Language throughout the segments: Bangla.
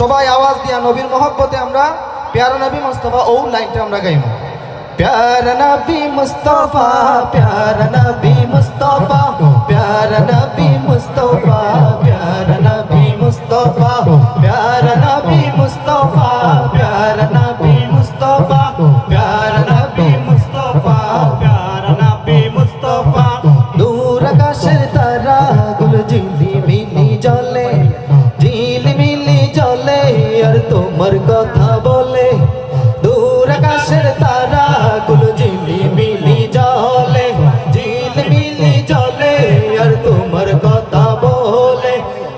সবাই আওয়াজ দিয়া নবীর মহব্বতে আমরা, প্যারা নবী মুস্তফা, ও লাইনটা আমরা গাইব। প্যারা নবী মুস্তফা, প্যারা নবী মুস্তফা, প্যারা নবী মুস্তফা, প্যারা নবী মুস্তফা। আর তোমার কথা বলে, দূর আকাশের তারা গুলো ঝিলি মিলি জলে ঝিলি মিলি জলে, আর তোমার কথা বলে।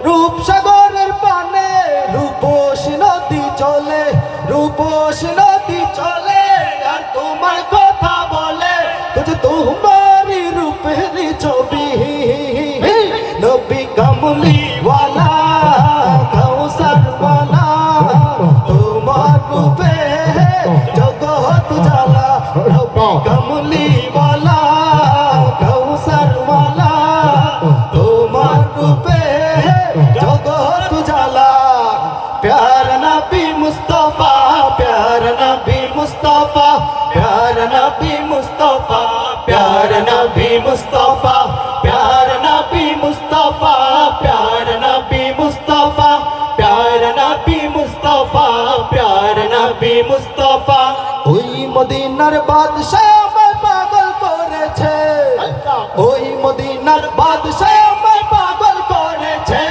রূপসাগরের পানে রূপস নদী চলে, রূপস নদী চলে, আর তোমার কথা বলে। তুঝ তোমারি জগৎ জ্বালা নবী কমলি ওয়ালা কৌসর ওয়ালা তোমার রূপে জগৎ জ্বালা। প্যার নবী মুস্তফা প্যার নবী মুস্তফা প্যার নবী মুস্তফা প্যার নবী মুস্তফা প্যার নবী মুস্তফা প্যার নবী মুস্তফা প্যার নবী মুস্তফা প্যার নবী মুস্তফা। ওই মদিনার বাদশাহ আমায় পাগল করেছে। ওই মদিনার বাদশাহ আমায় পাগল করেছে।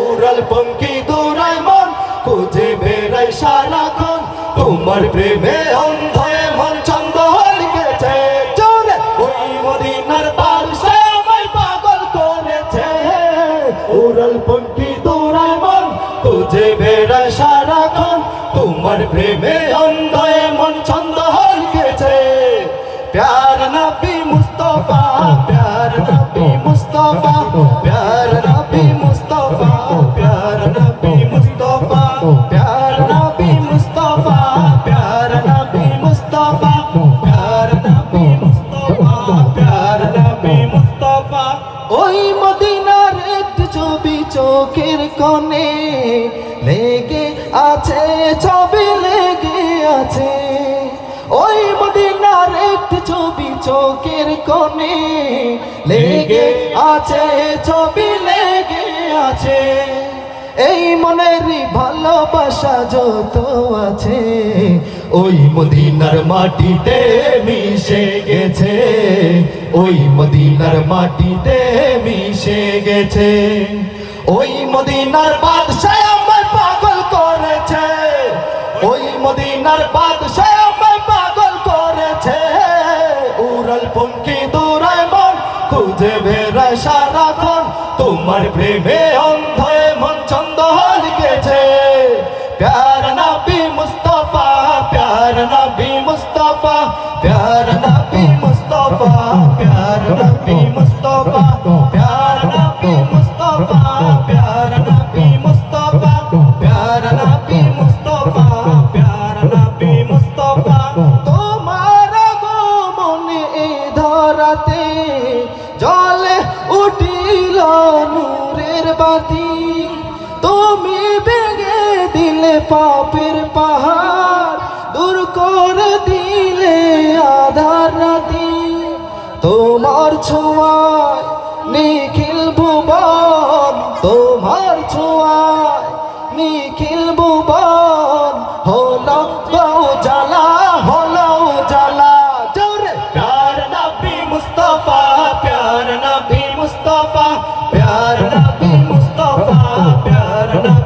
উড়াল পঙ্কি দৌড়ায় মন খুঁজে বেড়াই সারাক্ষণ। তোমার প্রেমে অন্ধ তোমার প্রেমে অন্ধ মন ছন্দ গেছে। প্যার নবী মুস্তফা, প্যার নবী মুস্তফা, প্যার নবী মুস্তফা। আছে। ওই মদিনার একটি ছবি চোখের কোণে লেগে আছে, ছবি লেগে আছে। এই মনের ভালোবাসা যত আছে, ওই মদিনার মাটিতে মিশে গেছে। ওই মদিনার মাটিতে মিশে গেছে। ওই মদিনার বাদশাহ মদিনার বাদশাহ পাগল করেছে। উড়াল পঙ্কি দৌড়ায় মন, খুঁজে বেড়ায় সারাক্ষণ। তোমার প্রেমে অন্ধ মন ছন্দ গেছে প্যার নবী মুস্তফা, প্যার নবী মুস্তফা, প্যার নবী মুস্তফা, প্যার নবী মুস্তফা। তুমি ভেঙে দিলে পাপের পাহাড় দূর করে দিলে আধার রাতি। তোমার ছোঁয়ায় নিখিল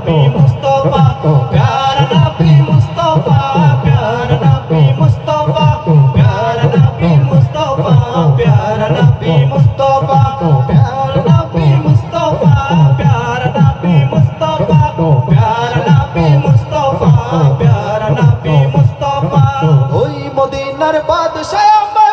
প্যার নবী মুস্তফা প্যার নবী মুস্তফা প্যার নবী মুস্তফা প্যার নবী মুস্তফা প্যার নবী মুস্তফা প্যার নবী মুস্তফা প্যার নবী মুস্তফা প্যার নবী মুস্তফা প্যার নবী মুস্তফা ওই মদিনার বাদশাহ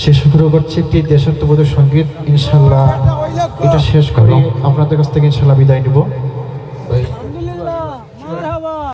সে শুরু করছে একটি দেশাত্মবোধক সংগীত ইনশাল্লাহ এটা শেষ করে। আপনাদের কাছ থেকে ইনশাল্লাহ বিদায় নিব।